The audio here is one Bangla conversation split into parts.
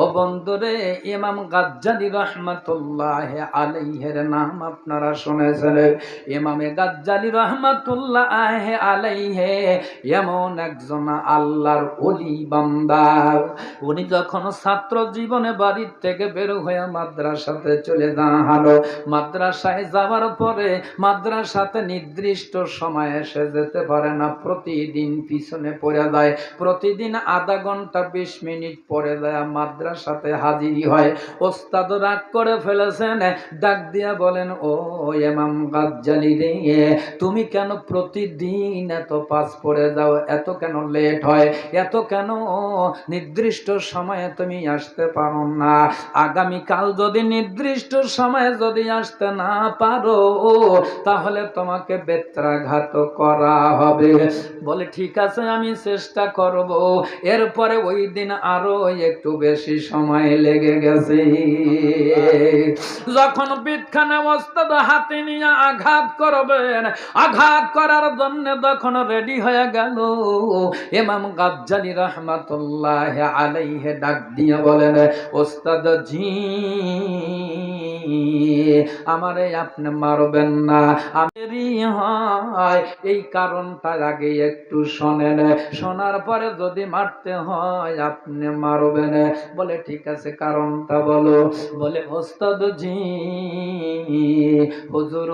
ও বন্ধুরে, ইমাম গাজ্জালি রহমাতুল্লাহ আলাইহের নাম আপনারা শুনেছেন। ইমামে গাজ্জালি রহমাতুল্লাহ আলাইহে এমন একজন আল্লাহর অলি বান্দা। উনি যখন ছাত্র জীবনে বাড়ির থেকে বের হয়ে মাদ্রাসাতে চলে যান, মাদ্রাসায় যাওয়ার পরে মাদ্রাসাতে নির্দিষ্ট সময়ে এসে যেতে পারে না, প্রতিদিন পিছনে পড়ে যায়, প্রতিদিন আধা ঘণ্টা বিশ মিনিট পরে যায় মাদ্রাসাতে হাজিরি হয়। ওস্তাদ রাগ করে ফেলেছেন। ডাক দিয়া বলেন, ও এমাম গাজ্জালি রে, তুমি কেন প্রতিদিন এত পাস পড়ে যাও? এত কেন লেট হয়? এত কেন নির্দিষ্ট সময়ে তুমি আসতে পারো না? আগামীকাল যদি নির্দিষ্ট সময়ে যদি আসতে না পারো, তাহলে তোমাকে বেত্রাঘাত করা হবে। বলে, ঠিক আছে, আমি চেষ্টা করব। এরপরে ওই দিন আরও একটু বেশি সময় লেগে গেছে। যখন বিটখানে ওস্তাদ হাতে নিয়ে আঘাত করবেন, আঘাত করার জন্য তখন রেডি হয়ে গেল। এমাম গাজ্জালি রহমাতুল্লাহ আলাইহে ডাক দিয়ে বলেন, ওস্তাদ জি আমারে আপনি মারবেন না। আমি হয়, এই কারণটা আগে একটু শোনেন। শোনার পরে যদি মারতে হয়, আপনি মারবেন। বলে, ঠিক আছে, কারণটা বলো। বলে ওস্তাদ জি হুজুর,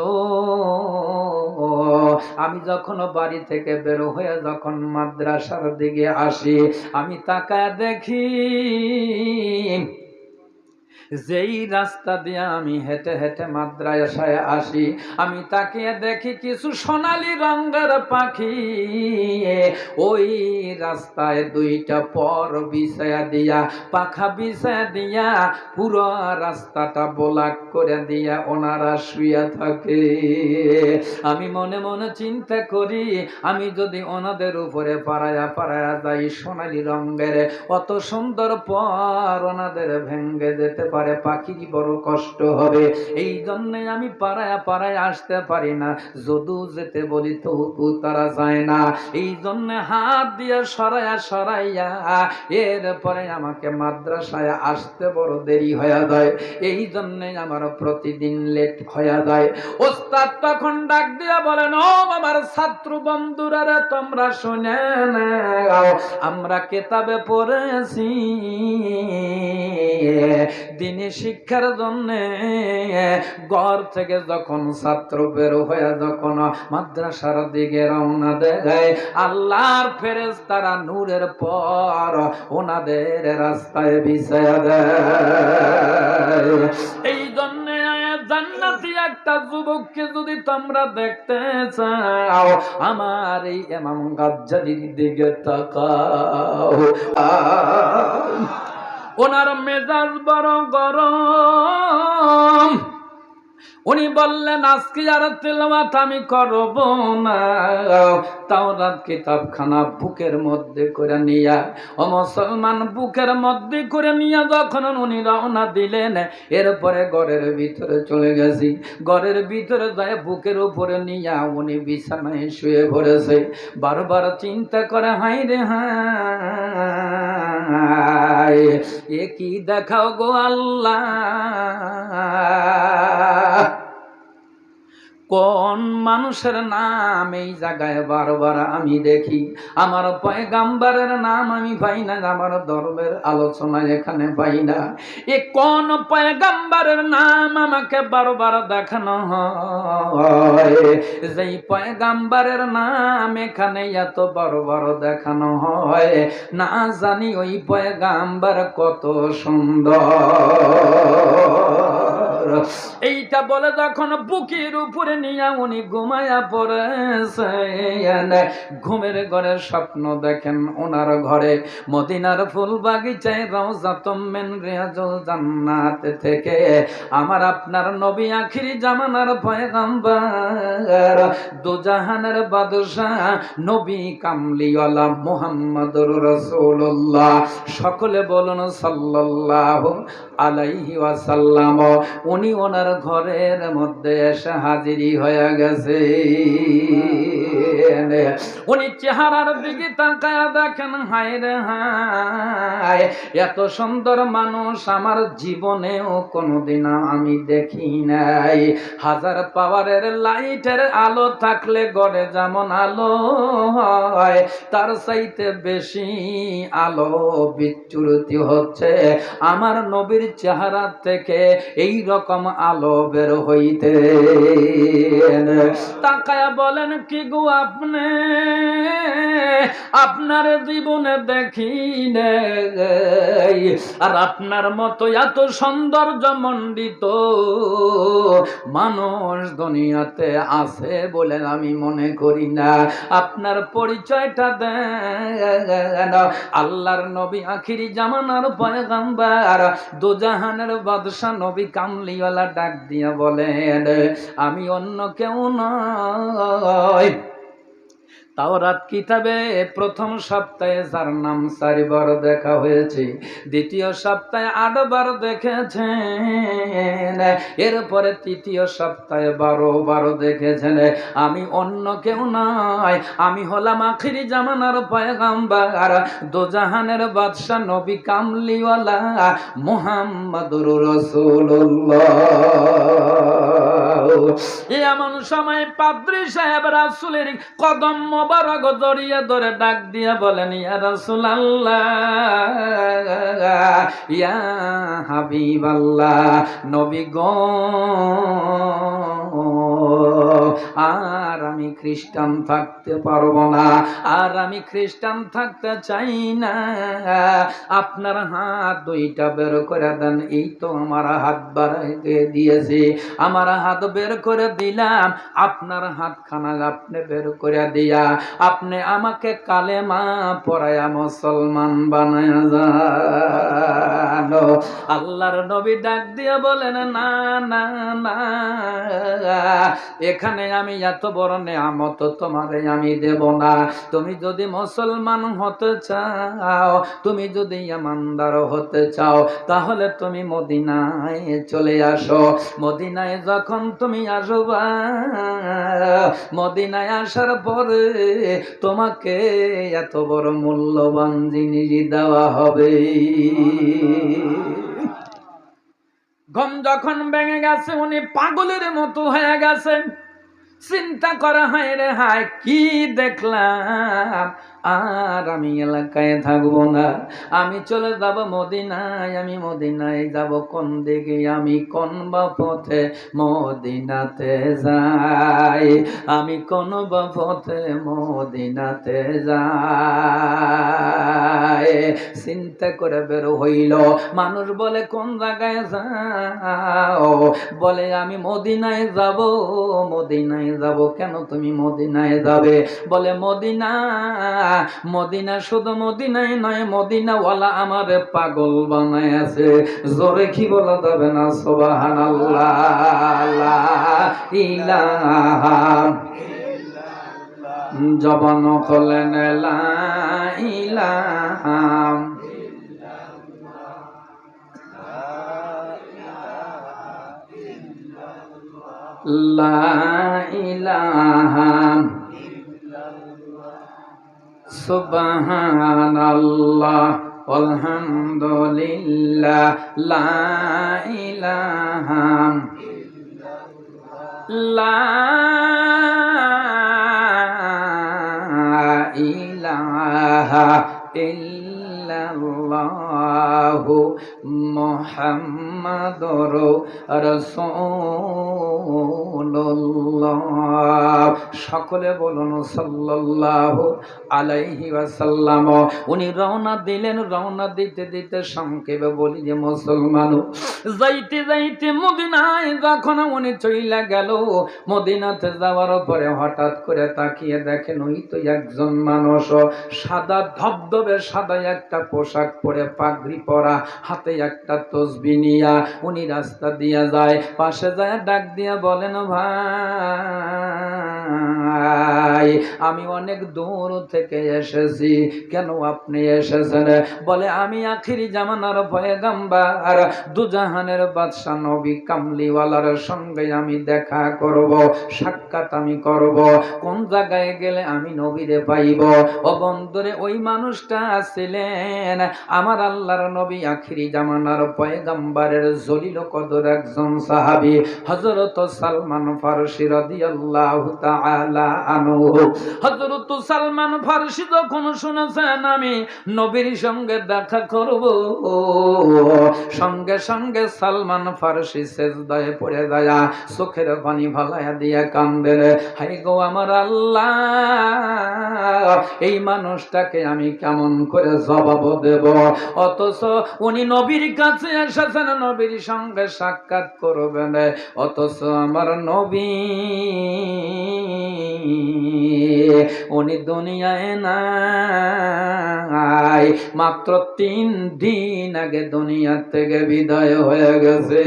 আমি যখন বাড়ি থেকে বের হয়ে যখন মাদ্রাসার দিকে আসি, আমি তাকায় দেখি যেই রাস্তা দিয়ে আমি হেঁটে হেঁটে মাদ্রাসায় আসি, আমি তাকে দেখি কিছু সোনালি রঙের পাখি। ওই রাস্তায় দুইটা পর বিছায়া দিয়া, পাখা বিছায়া দিয়া, পুরো রাস্তাটা বোলাক করে দিয়া ওনারা শুয়ে থাকে। আমি মনে মনে চিন্তা করি, আমি যদি ওনাদের উপরে পাড়ায়া পাড়ায়া যাই সোনালি রঙের, অত সুন্দর পর ওনাদের ভেঙ্গে যেতে পারে পাখিরই বড় কষ্ট হবে। এই জন্যে আমি পাড়ায় পাড়ায় আসতে পারি না। যদু যেতে বলি, তবু তারা যায় না। এই জন্যে হাত দিয়ে সরাইয়া সরাইয়া এরপরে আমাকে মাদ্রাসায় আসতে বড় দেরি হয়ে যায়। এই জন্যে আমার প্রতিদিন লেট হয়ে যায়। ওস্তাদ তখন ডাক দিয়া বলেন, ও আমার ছাত্র বন্ধুরা রে, তোমরা শুনে আমরা কেতাবে পড়েছি। দিনে শিক্ষার জন্য ঘর থেকে যখন ছাত্র বের হয়ে যখন মাদ্রাসার দিকে রওনা দেয়, আল্লাহর ফেরেস তারা নূরের পর ওনাদের রাস্তায় বিছায়া দেয়। এই জন্য জান্নাতি একটা যুবককে যদি তোমরা দেখতে চাও, আমার এই এমাম গাজ্জালির দিকে তাকাও। ওনার মেজাজ বড় গরম। উনি বললেন, আজকে আর তেলাওয়াত আমি করব না। তাওরাত কিতাবখানা বুকের মধ্যে করে নিয়া ও মুসলমান, বুকের মধ্যে করে নিয়ে যখন উনি রওনা দিলেন, এরপরে ঘরের ভিতরে চলে গেছি। ঘরের ভিতরে যায় বুকের উপরে নিয়া উনি বিছানায় শুয়ে পড়েছে। বারবার চিন্তা করে হাই রে হাই এ কি দেখাও গো আল্লাহ? কোন মানুষের নাম এই জায়গায় বারবার আমি দেখি? আমার পয়গাম্বারের নাম আমি পাই না, আমার ধর্মের আলোচনা এখানে পাই না। এ কোন পয়গাম্বারের নাম আমাকে বারবার দেখানো হয়? যেই পয়গাম্বারের নাম এখানে এত বড় দেখানো হয়, না জানি ওই পয়গাম্বার কত সুন্দর। এইটা বলে বুকের উপরে উনি ঘুমায়া ঘুমের ঘরে স্বপ্ন দেখেন ওনার ঘরে। মদিনার ফুল বাগিচায় জান্নাত থেকে। আমার আপনার নবী আখিরি জামানার পয়গম্বর, দুজাহানের বাদশাহ, নবী কামলিওয়ালা মুহাম্মদুর সকলে বলুন সাল্লাল্লাহু আলাইহি ওয়াসাল্লাম, উনি ওনার ঘরের মধ্যে এসে হাজিরি হয়ে গেছে। উনি চেহারার দিকে তাকায় দেখেন, হায় রে হায়, এত সুন্দর মানুষ আমার জীবনেও কোনোদিন আমি দেখি নাই। হাজার পাওয়ারের লাইটের আলো থাকলে গড়ে যেমন আলো হয়, তার চাইতে বেশি আলো বিচ্যুতি হচ্ছে। আমার নবীর চেহারা থেকে এই রকম আলো বের হইতে তাকায়া বলেন, কি গো আপনি? আপনার জীবনে দেখি আর আপনার মতো এত সৌন্দর্য মণ্ডিত মানুষ দুনিয়াতে আছে বলে আমি মনে করি না। আপনার পরিচয়টা দেন। আল্লাহর নবী আখিরি জামানার পয়গাম্বার দুজাহানের বাদশা নবী কামলিওয়ালা ডাক দিয়া বলেন আমি অন্য কেউ নয়। তাওরাত কিতাবে প্রথম সপ্তাহে যার নাম চারিবার দেখা হয়েছে, দ্বিতীয় সপ্তাহে আটবার দেখেছেন, এরপরে তৃতীয় সপ্তাহে বারো বারো দেখেছেন। আমি অন্য কেউ নয়, আমি হলাম আখিরি জামানার পয়গাম্বার, দোজাহানের বাদশাহ নবী কামলিওয়ালা মুহাম্মাদুর রাসূলুল্লাহ মানুষ সময় পাদ্রী সাহেব রাসুলের কদম মোবারক জড়িয়ে ধরে ডাক দিয়ে বলেন, ইয়া রাসূলুল্লাহ, ইয়া হাবিবাল্লাহ, নবী গো আর আমি খ্রিস্টান থাকতে পারব না। আর আমি খ্রিস্টান থাকতে চাই না। আপনার হাত দুইটা বের করে দেন, এই তো আমার হাত বাড়াইতে দিয়েছে। আমার হাত বের করে দিলাম, আপনার হাতখানা আপনি বের করে দিয়া, আপনি আমাকে কালেমা পড়ায়া মুসলমান বানায় জানো? আল্লাহর নবী ডাক দিয়ে বলেন, না না না, এখানে আমি এত বড় নেয়ামত তোমারে আমি দেব না। তুমি যদি মুসলমান হতে চাও, তুমি যদি ইমানদার হতে চাও, তাহলে তুমি মদিনায় চলে আসো। মদিনায় যখন তুমি আসবা, মদিনায় আসার পরে তোমাকে এত বড় মূল্যবান জিনিস দেওয়া হবে। ঘুম যখন ভেঙে গেছে, উনি পাগলের মতো হয়ে গেছেন চিন্তা করা হয় রে, হায়, কি দেখলাম? আর আমি এলাকায় থাকব না। আমি চলে যাব মদিনায়, আমি মদিনায় যাব কোন দিকে? আমি কোন বা পথে মদিনাতে যাই? আমি কোন বা পথে মদিনাতে যাই? চিন্তা করে বের হইল। মানুষ বলে, কোন জায়গায় যাও? বলে, আমি মদিনায় যাব। মদিনায় যাব? কেন তুমি মদিনায় যাবে? বলে, মদিনা মদিনা শুধু মদিনায় নয় মদিনা ওয়ালা আমারে পাগল বানায় আছে জোরে কি বলা যাবে না? সোবাহান জবান খোলেন, লা ইলাহা। লা ইলাহা। সুবহানাল্লাহ আলহামদুলিল্লাহ লা ইলাহা লা ইলাহা ইল্লাল্লাহু মুহাম্মাদুর সকলে বলুন, সাল্লাল্লাহু আলাইহি ওয়াসাল্লাম। উনি রওনা দিলেন, রওনা দিতে দিতে সংক্ষেপে বলি যে, মুসলমান, যাইতে যাইতে মদিনায় যখন উনি চইলা গেল, মদিনাতে যাওয়ার পরে হঠাৎ করে তাকিয়ে দেখেন, ওই তো একজন মানুষ, সাদা ধবধবে, সাদা একটা পোশাক পরে পাগড়ি পরা, হাতে একটা তসবি নিয়া উনি রাস্তা দিয়া যায়, পাশে যায় ডাক দিয়া বলেন, ভাই ভাই আমি অনেক দূর থেকে এসেছি। কেন আপনি এসেছেন? বলে, আমি আখিরি জামানার ভয়ে গাম্বার দুজাহানের বাদশা নবী কামলিওয়ালার সঙ্গে আমি দেখা করব, সাক্ষাৎ আমি করব। কোন জায়গায় গেলে আমি নবীরে পাইব? ও বন্ধুরে, ওই মানুষটা ছিলেন আমার আল্লাহর নবী আখিরি জামানার পয়গাম্বারের জলিল কদর একজন সাহাবী, হযরত সালমান ফারসি রাদিয়াল্লাহু তাআলা সালমান ফারসি শুনেছেন, আমি নবীর সঙ্গে দেখা করব। সঙ্গে সঙ্গে সালমান ফারসি পড়ে পানি হাই গো আমার আল্লাহ, এই মানুষটাকে আমি কেমন করে জবাব দেব? অথচ উনি নবীর কাছে এসেছেন, নবীর সঙ্গে সাক্ষাৎ করবেন অথচ আমার নবী উনি দুনিয়ায় নাই, মাত্র তিন দিন আগে দুনিয়া থেকে বিদায় হয়ে গেছে।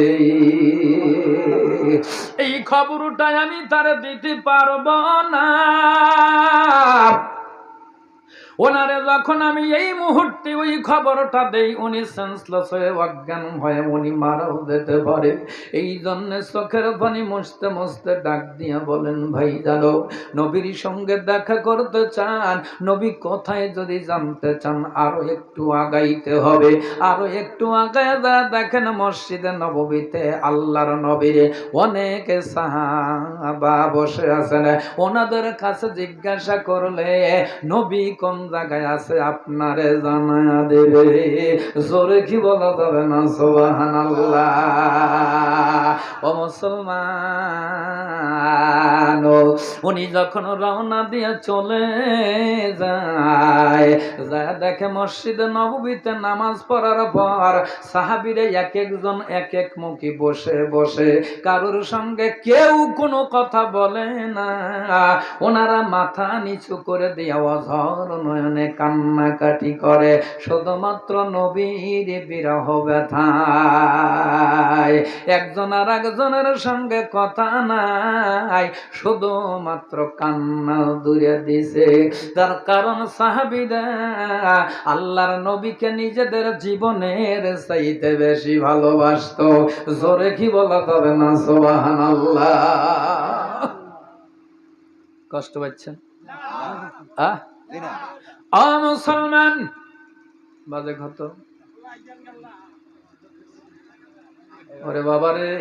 এই খবরটাই আমি তার দিতে পারব না। ওনারে যখন আমি এই মুহূর্তে ওই খবরটা দেই, উনি সেন্সলেস হয়ে অজ্ঞান হয়ে উনি মারাও যেতে পারে। এই জন্য চোখের পানি মুছতে মুছতে ডাক দিয়া বলেন, ভাই জানো, নবীর সঙ্গে দেখা করতে চান, নবী কোথায় যদি জানতে চান, আরও একটু আগাইতে হবে। আরও একটু আগায় যা, দেখেন মসজিদে নববীতে আল্লাহর নবীরে অনেকে সাহাবা বসে আছেন। ওনাদের কাছে জিজ্ঞাসা করলে, নবী কোন জায়গায় আছে আপনারে জানা দেবে। জোরে কি বলা যাবে না সোবাহান ও মুসলমান উনি যখন রওনা দিয়ে চলে যায় যা দেখে মসজিদে নববীতে নামাজ পড়ার পর সাহাবিরে এক একজন এক এক মুখী বসে বসে কারোর সঙ্গে কেউ কোনো কথা বলে না। ওনারা মাথা নিচু করে দিয়ে অঝর নয়নে কান্নাকাটি করে, শুধুমাত্র নবীর বিরহ ব্যথায়। একজন আর একজনের সঙ্গে কথা নাই, শুধুমাত্র কান্না দূরে দিছে। তার কারণ সাহাবিরা আল্লাহর নবীকে নিজেদের জীবনের চাইতে বেশি ভালোবাসতো। জোরে কি বলা তবে না সোবাহান আল্লাহ কষ্ট পাচ্ছেন? মুসলমান। বাজে কত ওরে বাবা রে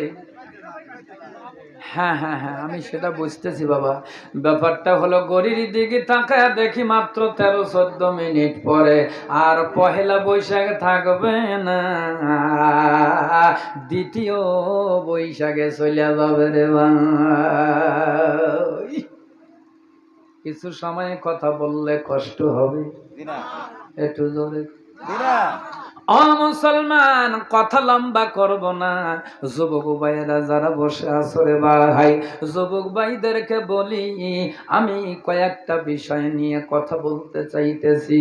হ্যাঁ হ্যাঁ হ্যাঁ আমি সেটা বুঝতেছি বাবা। ব্যাপারটা হলো গরির দিকে তাকায় দেখি মাত্র তেরো চোদ্দ মিনিট পরে আর পহেলা বৈশাখ থাকবে না। দ্বিতীয় বৈশাখে চলে যাবে রে কিছু সময় কথা বললে কষ্ট হবে। একটু জোরে। ও মুসলমান, কথা লম্বা করব না। যুবক ভাইয়েরা যারা বসে আসরে ভাই, যুবক ভাইদেরকে বলি, আমি কয়েকটা বিষয় নিয়ে কথা বলতে চাইতেছি।